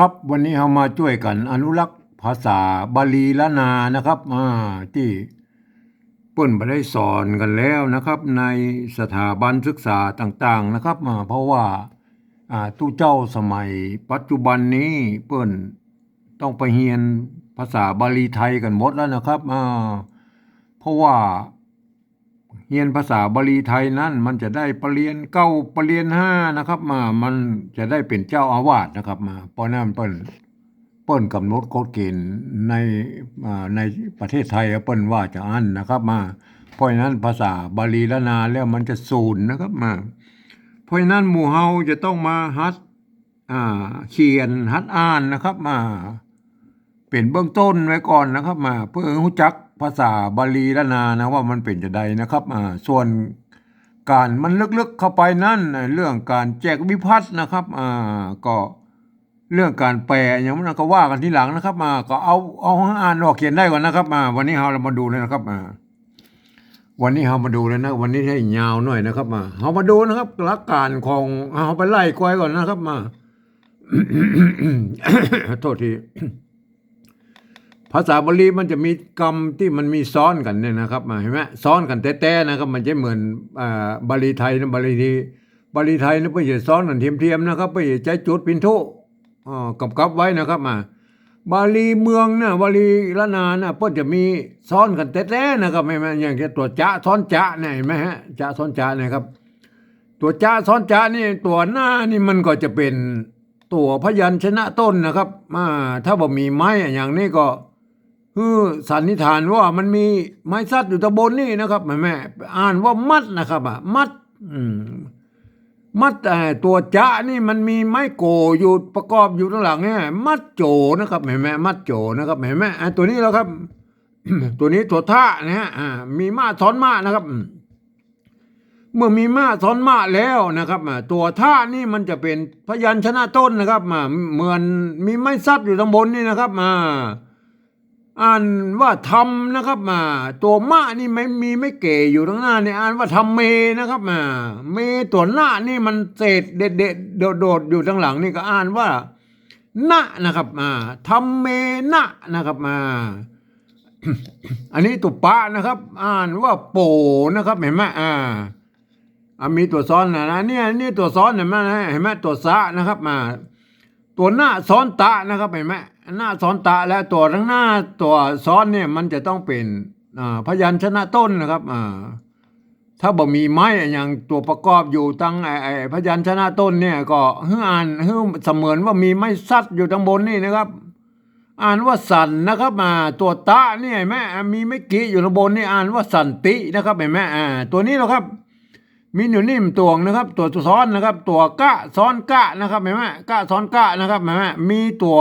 ครับวันนี้เรามาช่วยกันอนุรักษ์ภาษาบาลีละนานะครับอ่าที่เปิ้นไปได้สอนกันแล้วนะครับ ในสถาบันศึกษาต่างๆนะครับอ่าเพราะว่าอ่าตู้เจ้าสมัยปัจจุบันนี้เปิ้นต้องไปเรียนภาษาบาลีไทยกันหมดแล้วนะครับอ่าเพราะว่า เรียนภาษาบาลีไทยนั้นมันจะได้ปรริญญาเก้าปรริญญาห้านะครับ มามันจะได้เป็นเจ้าอาวาสนะครับ มาเพราะนั้นเปิ้นเปิ้นกำหนดกฎเกณฑ์ในในประเทศไทยเปิ้นว่าจะอันนะครับ มา เพราะนั้นภาษาบาลีละนาแล้วมันจะสูญนะครับมา เพราะนั้นหมู่เฮาจะต้องมาฮัดอ่าเขียนฮัดอ่านนะครับ มา เป็นเบื้องต้นไว้ก่อนนะครับ มา เพื่อห้รู้จัก ภาษาบาลีละนานะว่ามันเป็นจะใดนะครับอ่าส่วนการมันลึกๆเข้าไปนั่นเรื่องการแจกวิพัฒน์นะครับอ่าก็เรื่องการแปลอย่างนั้นก็ว่ากันทีหลังนะครับมาก็เอาเอาให้อ่านออกเขียนได้ก่อนนะครับมาวันนี้เราเรามาดูเลยนะครับมาวันนี้เรามาดูเลยนะ วันนี้ให้ยาวหน่อยนะครับ มาเรามาดูนะครับหลักการของเอาไปไล่กวยก่อนนะครับมาโทษที ภาษาบาลีมันจะมีกรรมที่มันมีซ้อนกันเนี่ยนะครับมาเห็นไหมซ้อนกันแต้ๆนะครับ มันจะเหมือนอบาลีไทยนะบาลีทีบาลีไทยนะเพื่อจะซ้อนกันเทียมๆนะครับเพื่อจะใช้จุดพินทุอ่ากำกับไว้นะครับมา บาลีเมืองนะบาลีละนานะเพื่อจะมีซ้อนกันแต้ๆนะครับไม่ไหมอย่างเช่นตัวจะซ้อนจะเนี่ยเห็นไหมฮะจะซ้อนจะนะครับ ตัวจะซ้อนจะนี่ตัวหน้านี่มันก็จะเป็นตัวพยัญชนะต้นนะครับมาถ้าบ่มีไม้อย่างนี้ก็ คือสันนิษฐานว่ามันมีไม้ซัดอยู่ตะบนนี่นะครับแม่แม่อ่านว่ามัดนะครับอะมัดอืมัดแต่ตัวจะนี่มันมีไม้โกอยู่ประกอบอยู่ข้างหลังเนี่ยมัดโจนะครับแม่แม่มัดโจนะครับแม่แม่อะตัวนี้แล้วครับ ตัวนี้ตัวท่านะฮะอ่ามีมาซ้อนมานะครับเมื่อมีมาซ้อนมาแล้วนะครับตัวท่านี่มันจะเป็นพยัญชนะต้นนะครับมาเหมือนมีไม้ซัดอยู่ตางบนนี่นะครับมา อ่านว่าทำนะครับมา ตัวมะนี่ไม่มีไม่เก๋อยู่ตรงหน้าเนี่ยอ่านว่าทำเมนะครับมา เมตัวหน้านี่มันเศษเด็ดเด็ดโดดโดดอยู่ทางหลังนี่ก็อ่านว่าหนะนะครับมาทำเมหนะนะครับมา อันนี้ตัวปะนะครับ อ่านว่าโปนะครับเห็นไหมอ่าอ่มีตัวซ้อนนะนะเนี่ยนี่ตัวซ้อนเห็นไหมเห็นไหมตัวสะนะครับมา ตัวหน้าซ้อนตะนะครับเห็นไหม หน้าซ้อนตะและตัวทั้งหน้าตัวซ้อนเนี่ยมันจะต้องเป็นพยัญชนะต้นนะครับถ้าบ่มีไม้อย่างตัวประกอบอยู่ตั้งไอ้พยัญชนะต้นเนี่ยก็ให้อ่านให้เสมือนว่ามีไม้ซัดอยู่ทั้งบนนี่นะครับ อ่านว่าสันนะครับมาตัวตะเนี่ยเห็นไหมมีไม่กี่อยู่ข้งบนนี่อ่านว่าสันตินะครับเห็นไหมอ่าตัวนี้นะครับ มีอยู่นิ่มตวงนะครับ ตัวซ้อนนะครับ ตัวกะซ้อนกะนะครับเห็นไหมกะซ้อนกะนะครับเห็นไหมมีตัว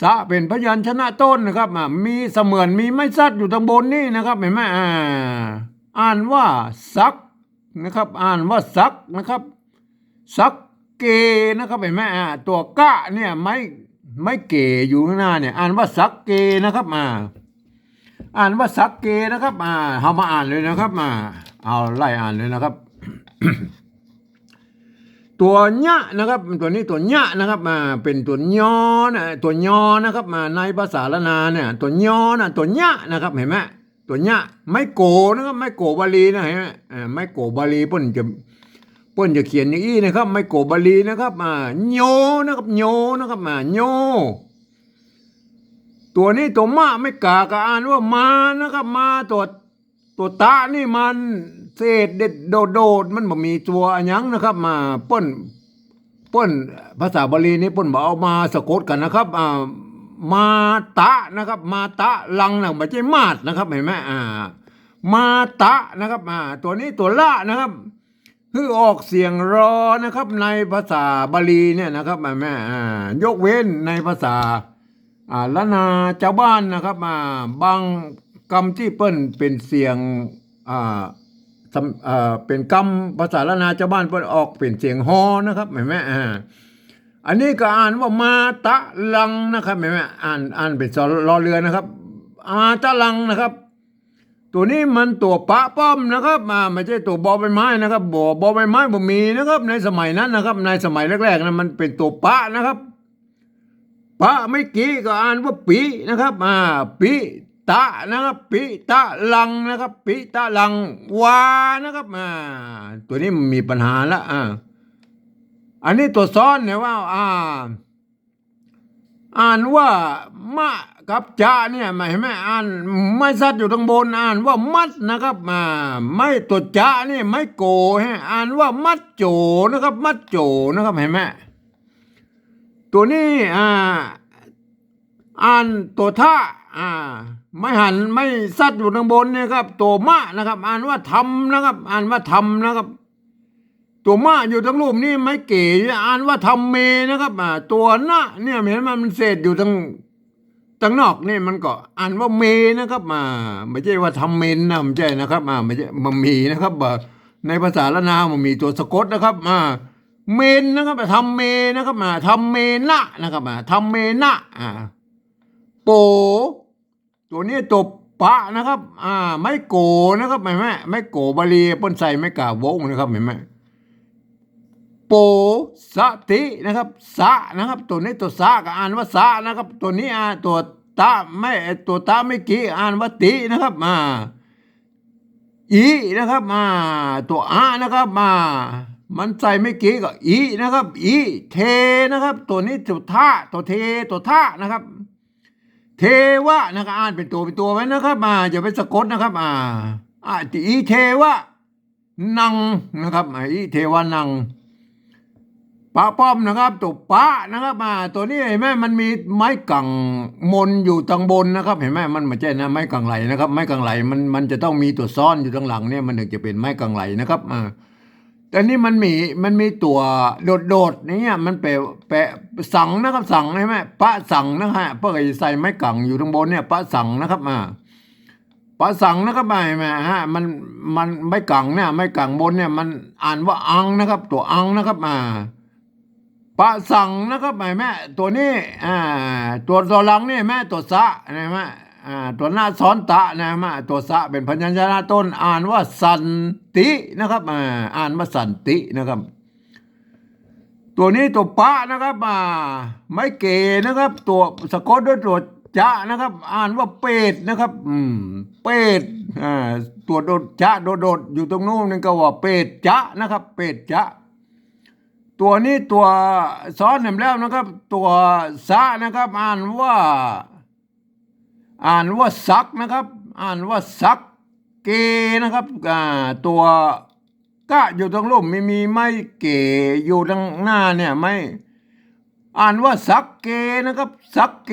สะเป็นพยัญชนะต้นนะครับมีเสมือนมีไม่ซัดอยู่ตรงบนนี่นะครับเห็นไหมอ่าอ่านว่าซักนะครับ อ่านว่าซักนะครับซักเกนะครับเห็นไหมอ่าตัวกะเนี่ยไม่ไม่เกอยู่ข้างหน้าเนี่ย อ่านว่าซักเกนะครับอ่าอ่านว่าสักเกนะครับอ่าเอามาอ่านเลยนะครับมาเอาไล่อ่านเลยนะครับ ตัวเนะนะครับตัวนี้ตัวเนะนะครับมาเป็นตัวยอนะตัวยอนะครับมาในภาษาละนาเนี่ยตัวยอนะตัวเนะนะครับเห็นไหมตัวเนะไม่โกนะครับไม่โกบาลีนะเห็นไหมไม่โกบาลีเพิ่นจะเพิ่นจะเขียนอย่างนี้นะครับ ไม่โกบาลีนะครับมาโยนะครับโยนะครับมาโยตัวนี้ตัวมาไม่กากอ่านว่ามานะครับมาตัว ตัวตานี่มันเศษเด็ดโดดโดดมันบ่มีตัวอันยังนะครับ มาป้นป้นภาษาบาลีนี่ป้นบอกเอามาสะกดกันนะครับอ่ามาตะนะครับ มาตะลังนะไม่ใช่มาดนะครับเห็นไหมอ่า มาตะนะครับอ่าตัวนี้ตัวละนะครับคือออกเสียงรอนะครับ ในภาษาบาลีเนี่ยนะครับแม่แม่ยกเว้นในภาษาอ่าละนาชาวบ้านนะครับอ่าบาง คำที่เปิ้นเป็นเสียงอ่าสำอ่าเป็นคำภาษาละนาชาวบ้านเปิ้นออกเป็นเสียงฮอนะครับเห็นไหมอ่าอันนี้ก็อ่านว่ามาตะลังนะครับเห็นไหมอ่านอ่านเป็นสรอเรือนะครับอาตะลังนะครับ ตัวนี้มันตัวปะป้อมนะครับมาไม่ใช่ตัวบอใบไม้นะครับบอบอใบไม้บ่มีนะครับ ในสมัยนั้นนะครับ ในสมัยแรกๆนะมันเป็นตัวปะนะครับปะไม่กี่ก็อ่านว่าปีนะครับอ่าปี ตะนะครับปีตะลังนะครับปีตะลังวานะครับอ่าตัวนี้มีปัญหาละอ่าอันนี้ตัวซ้อนเนี่ยว่าอ่าอ่านว่ามะกับจะเนี่ยหมายไหมอ่านไม่ซัดอยู่ตรงบนอ่านว่ามัดนะครับอ่าไม่ตัวจะนี่ไม่โกฮะอ่านว่ามัดโจนะครับ มัดโจนะครับเห็นไหมตัวนี้อ่า อ่านตัวท่าอ่า ไม่หันไม่ซัดอยู่ตรงบนเนี่ยครับ ตัวมะนะครับ อ่านว่าทำนะครับ อ่านว่าทำนะครับ ตัวมะอยู่ทั้งรูปนี่ไม่เก๋อ่านว่าทำเมนะครับอ่าตัวนะเนี่ยเห็นไหมมันเศษอยู่ทั้งทั้งนอกนี่มันก็อ่านว่าเมนะครับมาไม่ใช่ว่าทำเมนนะไม่ใช่นะครับมาไม่ใช่มันมีนะครับอ่าในภาษาละนาวมันมีตัวสะกดนะครับมาเมนนะครับทำเมนะครับมาทำเมนะนะครับมาทำเมนะอ่า โป ตัวนี้ตัวปะนะครับ อ่า ไม่โกนะครับเห็นไหมไม่โกบาลีป้นใส่ไม่กล่าวงนะครับเห็นไหมโปสตินะครับสะนะครับ ตัวนี้ตัวสะก็อ่านว่าสะนะครับ ตัวนี้อ่าตัวตะไม่ตัวตะไม่กี่อ่านว่าตินะครับมาอีนะครับมาตัวอะนะครับมามันใส่ไม่กี่ก็อีนะครับอีเทนะครับ ตัวนี้ตัวท่าตัวเทตัวท่านะครับ เทวะนะครับอ่านเป็นตัวเป็นตัวไว้นะครับมาอย่าไปสะกดนะครับ อ่าอาอีเทวะนังนะครับอีเทวะนังปะป้อมนะครับตัวปะนะครับมาตัวนี้เห็นไหมมันมีไม้กังมนอยู่ตรงบนนะครับ เห็นไหมมันไม่ใช่นะไม้กังไหลนะครับ ไม้กังไหลมันมันจะต้องมีตัวซ้อนอยู่ตรงหลังเนี่ยมันถึงจะเป็นไม้กังไหลนะครับอ่า แต่นี่มันมีมันมีตัวโดดๆเนี่ยมันแปะแปะสังนะครับสังใช่ไหมปะสังนะฮะพื่อใส่ไม้กังอยู่ตรงบนเนี่ยปะสังนะครับมาปะสังนะครับมาเห็นไหมฮะมันมันไม้กังเนี่ยไม้กังบนเนี่ยมันอ่านว่าอังนะครับ ตัวอังนะครับมาปะสั่งนะครับหมายแม่ตัวนี้อ่าตัวตัวหลังนี่แม่ตัวสะนะแม่ อ่าตัวหน้าซ้อนตะนะม่ตัวสะเป็นพยัญชนะต้นอ่านว่าสันตินะครับอ่าอ่านว่าสันตินะครับ ตัวนี้ตัวปะนะครับอ่าไม่เกนะครับ ตัวสะกดด้วยตัวจะนะครับ อ่านว่าเป็ดนะครับอืมเป็ดอ่าตัวโดดจะโดดโดดอยู่ตรงนู้นนั่นก็ว่าเป็ดจะนะครับ เป็ดจะตัวนี้ตัวซ้อนเห็นแล้วนะครับ ตัวสะนะครับ อ่านว่า อ่านว่าซักนะครับ อ่านว่าซักเกนะครับอ่าตัวกะอยู่ตรงรูปไม่มีไม่เกอยู่ตรงหน้าเนี่ยไม่อ่านว่าซักเกนะครับซักเก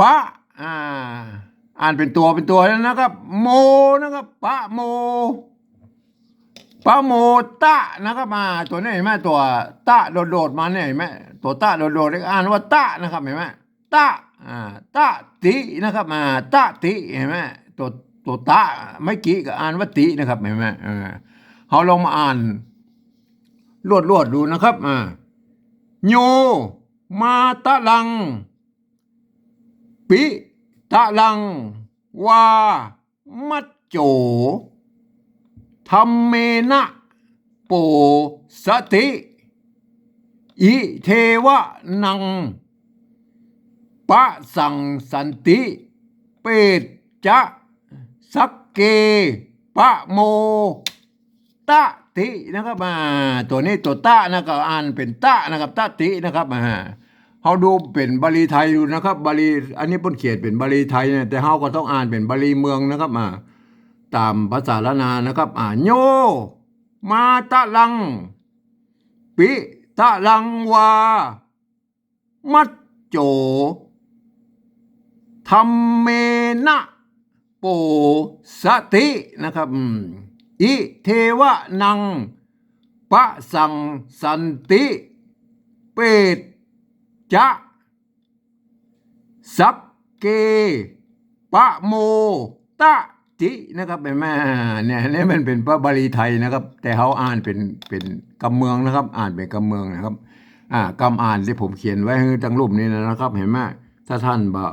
ปะอ่าอ่านเป็นตัวเป็นตัวแล้วนะครับ โมนะครับปะโมปะโมตะนะครับมาตัวนี้เห็นไหมตัวตะโดดๆมาเนี่ยเห็นไหมตัวตะโดดๆอ่านว่าตะนะครับเห็นไหม ตะอ่าตะตินะครับมาตะติเห็นไหมตัวตัวตะไม่กี่ก็อ่านว่าตินะครับเห็นไหมเออเราลองมาอ่านรวดรวดดูนะครับอ่าโยมาตะลัง ปิตะลัง วา มัจโจธรรมเมนะโปสติ อิเทวะนัง ปะสังสันติ เปตจะสักเก ปะโม ตะตินะครับมาตัวนี้ตัวตะนะครับอ่านเป็นตะนะครับตะตินะครับมาเขาดูเป็นบาลีไทยดูนะครับ บาลีอันนี้พ้นเขียนเป็นบาลีไทยเนี่ยแต่เขาก็ต้องอ่านเป็นบาลีเมืองนะครับมาตามภาษาละนานะครับอ่าโยมาตะลัง ปิตะลังวา มัจโจ ธรรมเมนะโปสตินะครับอิเทวะนังปะสังสันติ เปตจะสักเกปะโมตะตินะครับเป็นแม่เนี่ยนี่มันเป็นพระบาลีไทยนะครับ แต่เขาอ่านเป็นเป็นกำเมืองนะครับ อ่านเป็นกำเมืองนะครับ อ่ากำอ่านที่ผมเขียนไว้ให้ตั้งรูปนี้นะครับ เห็นไหมถ้าท่านบ่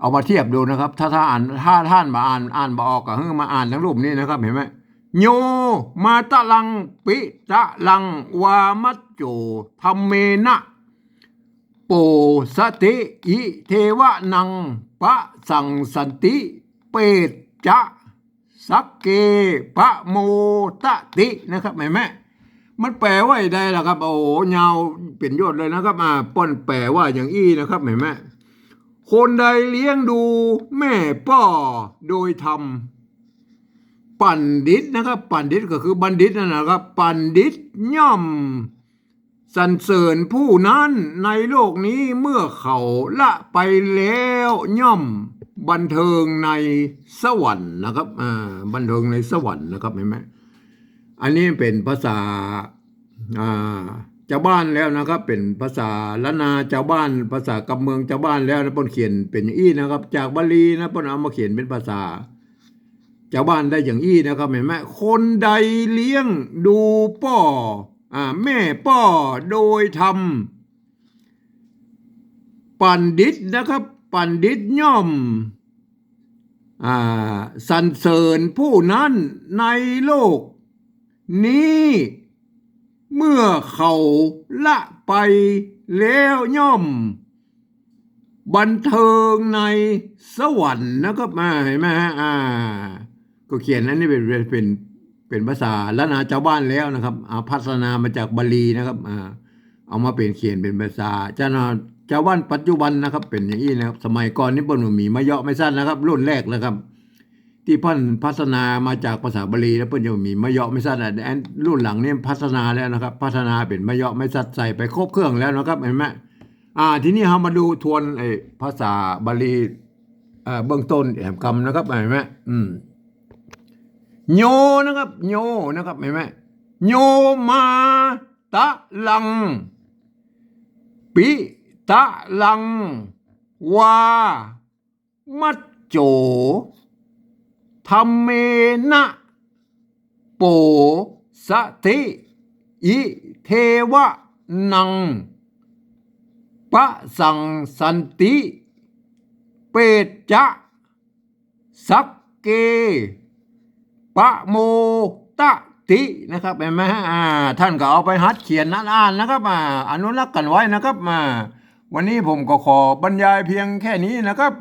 เอามาเทียบดูนะครับ ถ้าถ้าอ่านถ้าท่านมาอ่านอ่านบ่ออกก็เฮ้มาอ่านทั้งรูปนี้นะครับ เห็นไหมโยมาตะลังปิตะลังวามัจโจธรรมเมนะโปสติอิเทวะนังปะสังสันติ เปตจะสักเกปะโมตะตินะครับแม่แม่มันแปลว่าได้ล่ะครับ โอ้โหยาวเป็นยอดเลยนะครับอ่าป้อนแปลว่าอย่างอี้นะครับแม่แม่ คนใดเลี้ยงดูแม่ป้อโดยธรรมปันดิตนะครับปันดิตก็คือบัณฑิตนั่นนะครับปันดิตย่อมสรรเสริญผู้นั้นในโลกนี้เมื่อเขาละไปแล้วย่อมบันเทิงในสวรรค์นะครับอ่าบันเทิงในสวรรค์นะครับเห็นไหมอันนี้เป็นภาษาอ่า ชาวบ้านแล้วนะครับเป็นภาษาละนาชาวบ้าน ภาษากำเมืองชาวบ้านแล้วนะปนเขียนเป็นอย่างอี้นะครับ จากบาลีนะปนเอามาเขียนเป็นภาษาชาวบ้านได้อย่างอี้นะครับเห็นไหมคนใดเลี้ยงดูป้ออ่าแม่ป้อโดยทำปันดิตนะครับ ปันดิตย่อมอ่าสรรเสริญผู้นั้นในโลก นี้ เมื่อเขาละไปแล้วย่อม บันเทิงในสวรรค์นะครับมาเห็นไหมฮะอ่า ก็เขียนอันนี้เป็นเป็นเป็นภาษาละนาชาวบ้านแล้วนะครับเอาพัฒนามาจากบาลีนะครับอ่าเอามาเป็นเขียนเป็นภาษาเจ้านาชาวบ้านปัจจุบันนะครับ เป็นอย่างนี้นะครับ สมัยก่อนนี่บนมีมะเยาะไม่สั้นนะครับ รุ่นแรกนะครับ ที่พ่นพัฒนามาจากภาษาบาลีแล้วเพิ่นจะมีมะเยาะไม่สั้นอะอันรุ่นหลังนี่พัฒนาแล้วนะครับ พัฒนาเป็นมะเยาะไม่สั้นใส่ไปครบเครื่องแล้วนะครับเห็นไหมอ่าทีนี้เรามาดูทวนไอ้ภาษาบาลีอ่าเบื้องต้นแอมกรรมนะครับเห็นไหมอืมโยนะครับ โยนะครับเห็นไหมโยมาตะลัง ปิตะลัง วา มัจโจ ธรรมเมนะโปสติอิเทวะนังปะสังสันติ เปตจะสักเก ปะโมตะตินะครับเห็นไหมฮะอ่าท่านก็เอาไปหัดเขียนนัดอ่านนะครับอ่าอนุรักษ์กันไว้นะครับมา วันนี้ผมก็ขอบรรยายเพียงแค่นี้นะครับ